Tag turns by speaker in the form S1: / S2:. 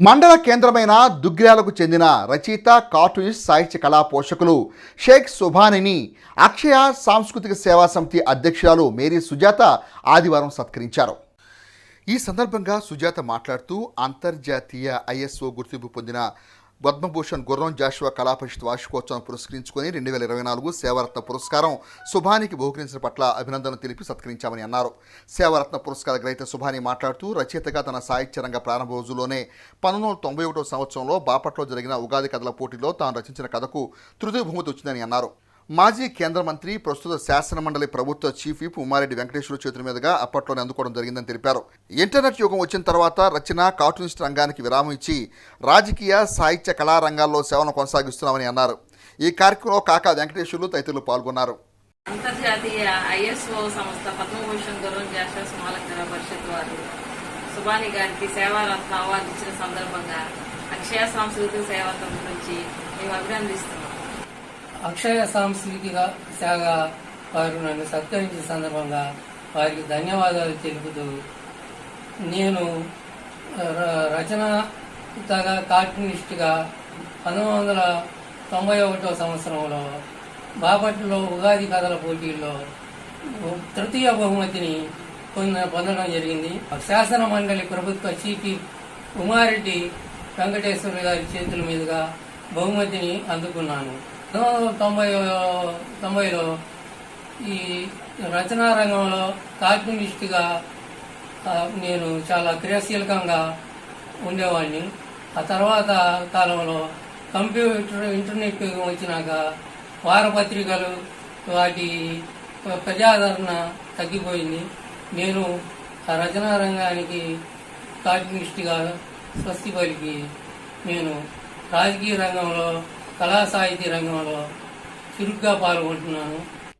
S1: మండల కేంద్రమైన దుగ్గ్యాలకు చెందిన రచయిత కార్టూనిస్ట్ సాహిత్య కళా పోషకులు షేక్ సుభానిని అక్షయ సాంస్కృతిక సేవా సమితి అధ్యక్షురాలు మేరీ సుజాత ఆదివారం సత్కరించారు. ఈ సందర్భంగా సుజాత మాట్లాడుతూ అంతర్జాతీయ ఐఎస్ఓ గుర్తింపు పొందిన పద్మభూషణ్ గుర్రం జాషువా కళాపరిషత్ వార్షికోత్సవం పురస్కరించుకొని రెండు వేల ఇరవై నాలుగు సేవారత్న పురస్కారం శుభానికి బహుకరించిన పట్ల అభినందనలు తెలిపి సత్కరించామని అన్నారు. సేవారత్న పురస్కార గ్రహీత శుభాని మాట్లాడుతూ రచయితగా తన సాహిత్య రంగ ప్రారంభ రోజుల్లోనే పంతొమ్మిది వందల తొంభై ఒకటో సంవత్సరంలో బాపట్లో జరిగిన ఉగాది కథల పోటీలో తాను రచించిన కథకు తృతీయ బహుమతి వచ్చిందని అన్నారు. మాజీ కేంద్ర మంత్రి ప్రస్తుత శాసనమండలి ప్రభుత్వ చీఫ్ విప్ ఉమారెడ్డి వెంకటేశ్వర చేతుల మీదుగా అప్పట్లోనే అందుకోవడం జరిగిందని తెలిపారు. ఇంటర్నెట్ యుగం వచ్చిన తర్వాత రచన కార్టూనిస్ట్ రంగానికి విరామం ఇచ్చి రాజకీయ సాహిత్య కళా రంగాల్లో సేవను కొనసాగిస్తున్నామని అన్నారు. ఈ కార్యక్రమంలో కాకా వెంకటేశ్వర్లు తదితరులు పాల్గొన్నారు.
S2: అంతర్జాతీయ ఐఎస్ఓ సంస్థ పద్మభూషణ్ గౌరవం జాషువా స్మారక పరిషత్ వారు. సుబాని గారికి సేవారత్న అవార్డు ఇచ్చిన సందర్భంగా అక్షయ సాంస్కృతిక సేవా సంస్థ నుంచి మేము అభినందిస్తున్నాం.
S3: అక్షయ సాంస్కృతిక శాఖ వారు నన్ను సత్కరించిన సందర్భంగా వారికి ధన్యవాదాలు తెలుపుతూ నేను ర- కార్టూనిస్ట్గా పంతొమ్మిది వందల తొంభై ఒకటో సంవత్సరంలో బాపట్లలో ఉగాది కథల పోటీల్లో తృతీయ బహుమతిని పొంద పొందడం జరిగింది. శాసన మండలి ప్రభుత్వ చీఫ్ ఉమారెడ్డి వెంకటేశ్వర గారి చేతుల మీదుగా బహుమతిని అందుకున్నాను. తొంభై తొంభైలో ఈ రచనా రంగంలో కార్టూనిస్ట్గా నేను చాలా క్రియాశీలకంగా ఉండేవాడిని. ఆ తర్వాత కాలంలో కంప్యూటర్ ఇంటర్నెట్ యుగం వచ్చినాక వారపత్రికలు వాటి ప్రజాదరణ తగ్గిపోయింది. నేను ఆ రచనా రంగానికి కార్టూనిస్ట్గా స్వస్తి పలికి. నేను రాజకీయ రంగంలో కళా సాహితీ రంగంలో చురుగ్గా పాల్గొంటున్నాను.